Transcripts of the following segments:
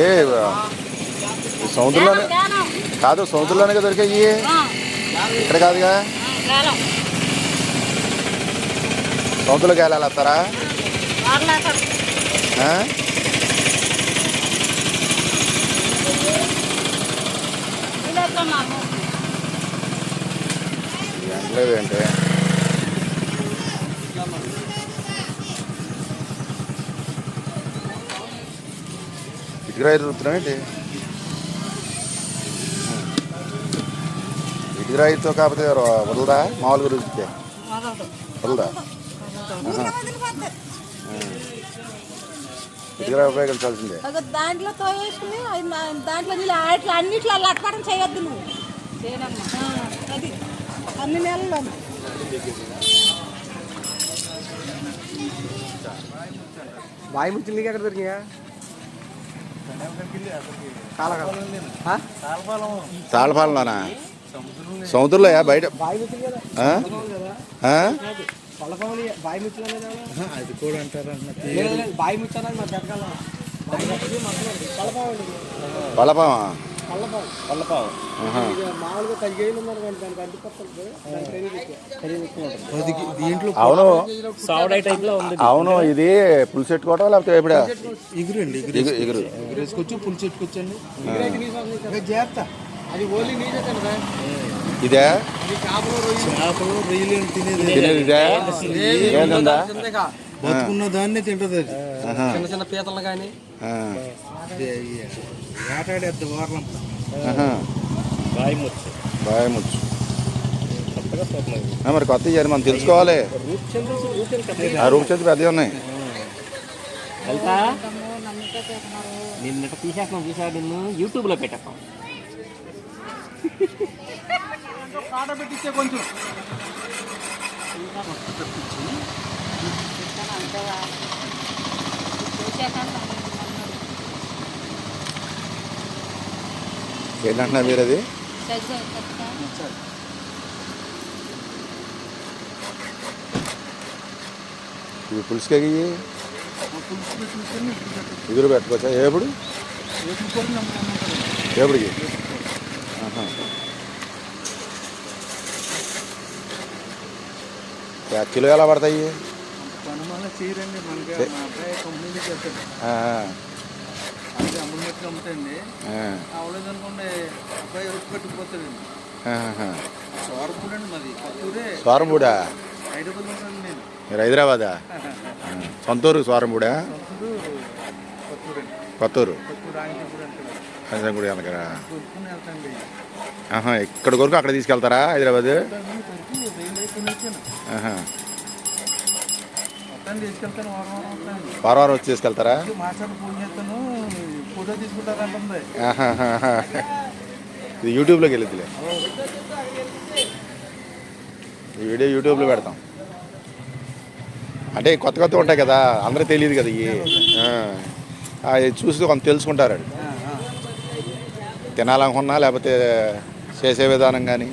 ఏ సముద్రంలోనే కాదు సముద్రంలోనే కదా దొరికాయి ఇక్కడ కాదుగా. సముద్రంలోకి వెళ్ళాలి వస్తారా వారలేక ఏంటి? ఇటుక రాయితో కాకపోతే వదలదా మామూలుగా మొదలు వదలదా. రాయి ఉపయోగించాల్సిందే. దాంట్లో తోయేసుకుని దాంట్లో నీళ్ళు అట్లా అన్నిట్లో లట్పడం చేయొద్దు నువ్వు. అది. అన్ని నెలల్లో. బాయి ముచ్చింది ఎక్కడ దొరికిగా తాళపాలలోనా? సముద్రంలో బయట అది కూడా అంటారు పల్లపావు. అవును. సావడై టైప్లో ఉంది. అవును ఇది పులుసు పెట్టుకోవటం లేకపోతే ఇప్పుడు ఎగురండి ఎగురు. ఎగురు. ఎగురేసుకొచ్చి పులి చెట్టుకొచ్చండి జాగ్రత్త అది ఓన్లీ నీదే కదా ఇదే? చేపలు రొయ్యలు. తినేది? తినేది ఇదే? బతుకున్న దాన్నే తింటది అది. చిన్న చిన్న పీతలు కానీ ఆ. ఆటాడేద్ది వారం ఆహా. బాయి ముచ్చు బాగా ముచ్చు కొత్తగా చూస్తున్నాయి ఆ, మరి కొత్త ఇయ్యాలి మనం తెలుసుకోవాలి. ఆ రూప్ చేతి పెద్దవి ఉన్నాయి. నిన్నట తీసేస్తాం చూసాడు నిన్ను యూట్యూబ్లో పెట్టేస్తాం కాట పెట్టించే. కొంచెం ఏంటంటున్నా మీరు అది ఇవి పులుసుకి ఇవి పెట్టుకోవచ్చా? ఎప్పుడు ఎప్పటికి కిలో ఎలా పడతాయి? చేయరండి మనకి చే- మా అబ్బాయి కంపెనీలో చేస్తాడు ఆ, అది అమ్ముడినట్లు అమ్ముతాయండి? ఆ, అవలేదు అనుకోండి అబ్బాయి ఎరుపు కట్టుకుపోతాడండి ఆహా. సోరపూడి అండి మాది. కొత్తూరే సోరంపూడా హైదరాబాద్ ఉంటాను నేను. మీరు హైదరాబాదా? సొంతూరు సోరంపూడా కొత్తూరు. వెళ్తాండి ఆహా ఇక్కడ వరకు అక్కడ తీసుకెళ్తారా హైదరాబాద్ కొరికి రైలు అయితే వచ్చాను ఆహా. మొత్తం తీసుకెళ్తాను వారం వచ్చి తీసుకెళ్తారా. ఇది యూట్యూబ్లోకి వెళ్ళిద్దిలే. ఈ వీడియో యూట్యూబ్లో పెడతాం. అంటే కొత్త కొత్త ఉంటాయి కదా అందరూ తెలియదు కదా ఇవి. చూసి కొంత తెలుసుకుంటారు. తినాలనుకున్నా లేకపోతే చేసే విధానం కానీ.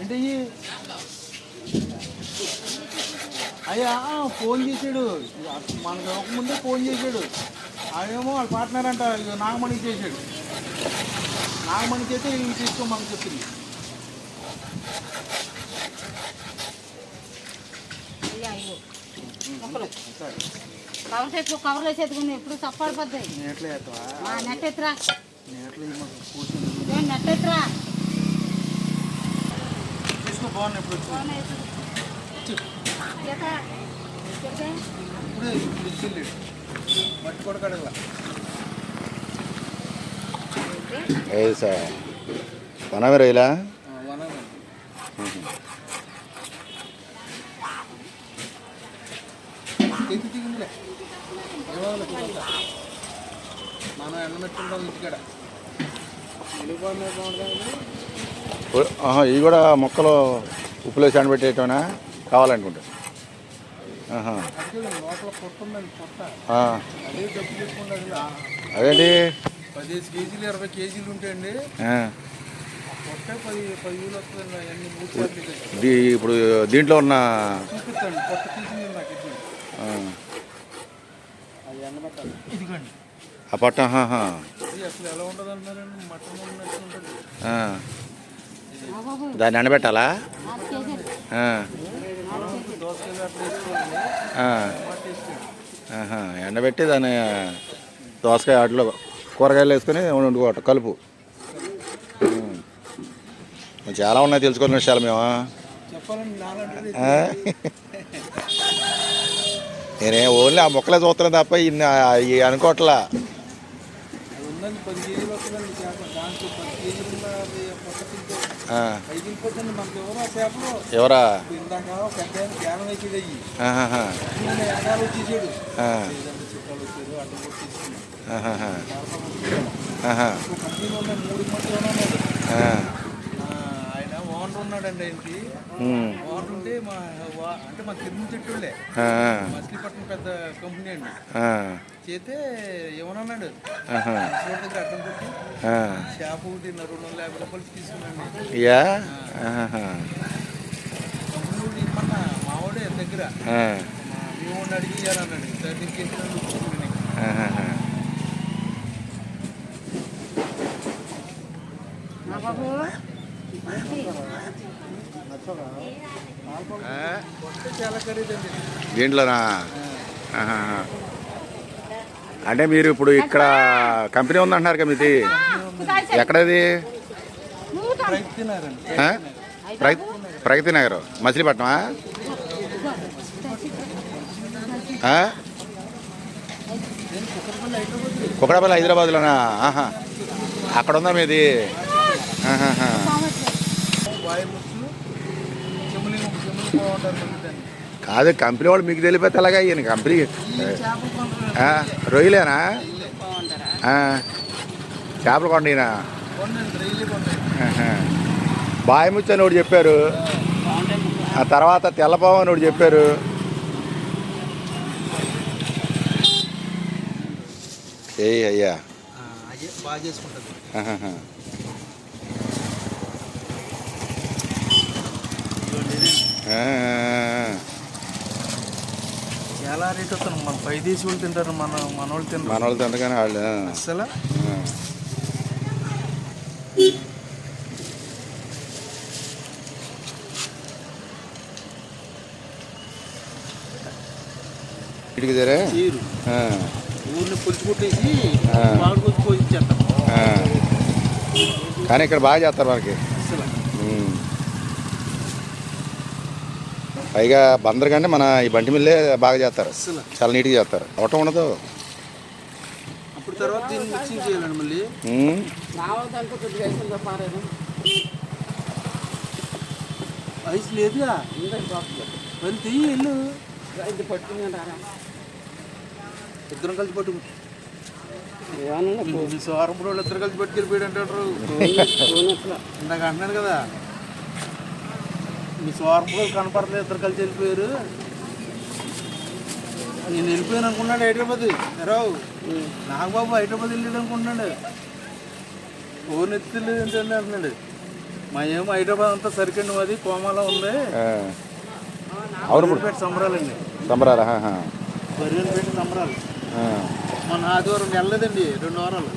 ఏంటి? అయ్యా ఫోన్ చేశాడు. మనకు ముందే ఫోన్ చేశాడు. అదేమో వాళ్ళ పార్ట్నర్ అంట ఇగో నాగమణి చేశాడు. నాగమణి చేస్తే ఇవి తీసుకోమని చెప్పింది. కవర్ చేతులు చేతుకుని ఎప్పుడు మా నెట్ ఎత్తురా కూర్చుంది ఏం నెట్ ఎత్తురా బాగున్నాయి ఇప్పుడు ఇప్పుడు ఇచ్చిల్లి మట్టి కూడా కడగల. సార్? వనమే రైలా? మనం ఎండ మెట్టుకుంటాం ఇంటికాడ వెళ్ళిపోయిన బాగుంటుంది ఇవి కూడా మొక్కలు ఉప్పులో పెట్టేయటమేనా కావాలనుకుంటే. అదేంటి? పదిహేను కేజీలు ఇరవై కేజీలు ఉంటాయండి ఇప్పుడు దీంట్లో ఉన్న ఆ, పట్ట అసలు ఎలా ఉంటుంది అంటున్నారండి మటన్ ఉన్నట్టు ఉంటుంది. ఆ. దాన్ని ఎండబెట్టాలా? ఎండబెట్టి దాన్ని దోసకాయ వాటిలో కూరగాయలు వేసుకొని వండుకోవటం కలుపు. చాలా ఉన్నాయి తెలుసుకోవాల్సిన విషయాలు మేము. నేనే ఓన్లీ ఆ మొక్కలే చూస్తున్నాను తప్ప ఇన్ని ఇవి అనుకోవట్లా. ఎవరా? ఆహా. ఒక కంపెనీలో ఉన్న మూడు మధ్య ఉన్నాడు ఆ, ఆ, ఆయన ఓనర్ ఉన్నాడండి ఆయనకి. ఓనర్ ఉంటే మా వా- అంటే మా తిరుమల చెట్టులే ఆ, మచిలీపట్నం పెద్ద కంపెనీ అండి. ఆ, చేస్తే ఏమన్నాడు. చోట దగ్గర అడ్డం ఆ. షాప్ ఒకటి రెండు వందల యాభై రూపాయలు తీసుకున్నాండి యా? ఆహాహా. కంపెనీ వాడు ఇమ్మన్నా మావాడే దగ్గర. మేము అడిగి ఇవ్వాలన్నాడు సరే నీకు దీంట్లోనా? అంటే మీరు ఇప్పుడు ఇక్కడ కంపెనీ ఉందంటున్నారు కదా మీది. ఎక్కడది? ప్రగతి నగర్. మచిలీపట్నమా? కుకడపల్లి హైదరాబాద్లోనా? ఆహా. అక్కడ ఉందా మీది? కాదు కంపెనీ వాళ్ళు మీకు తెలిపితే ఎలాగా ఈయన కంపెనీ. రొయ్యలేనా? చేపలు కొండండి ఆహా. బాయముచ్చి అని ఒకటి చెప్పారు. ఆ తర్వాత తెల్లపాము అని ఒకటి చెప్పారు. ఏ అయ్యా. బాగా చేసుకుంటుంది ఆహాహా. ఆ, చాలా రేట్ వస్తుంది మన పై దేశీ వాళ్ళు తింటారు మన మన వాళ్ళు తింటారు మన వాళ్ళు తింటగానే వాళ్ళు. అసలు ఆ. ఇటుకి జరే చీరు ఆ, ఊరిని పులుసు కొట్టేసి ఆ. బాగా కొద్ది పోయి ఇచ్చేస్తాం ఆ. కానీ ఇక్కడ బాగా చేస్తారు మనకి అసలు ఉమ్. పైగా బందర్ కంటే మన ఈ బంటి మిల్లే బాగా చేస్తారు. చాలా నీట్గా చేస్తారు. అవటం ఉండదు. అప్పుడు తర్వాత దీన్ని మిక్సింగ్ చేయాలండి మళ్ళీ. ఉమ్. ఐస్ లేదుగా. మరి తీయి వెళ్ళు. ఇద్దరం కలిసి పట్టుకు. వాళ్ళు ఇద్దరు కలిసి పట్టుకెళ్ళిపోయాడు అంటారు ఇందాక అంటున్నాడు కదా. మీ వాళ్ళు కనపడలేదు ఇద్దరు కలిసి వెళ్ళిపోయారు. నేను వెళ్ళిపోయాను అనుకున్నాడు హైదరాబాద్. రావు నాగబాబు హైదరాబాద్ వెళ్ళాడు అనుకుంటున్నాడు. ఫోన్ ఎత్తులేదు ఏంటంటే అంటున్నాడు. మా ఏమో హైదరాబాద్ అంతా సరికండి మాది కోమాలో ఉంది. అవును సంబరాలండి. సంబరాలు. బరిని పెట్టి సంబరాలు. ఆ. మొన్న ఆదివారం వెళ్ళలేదండి రెండు వారాలు.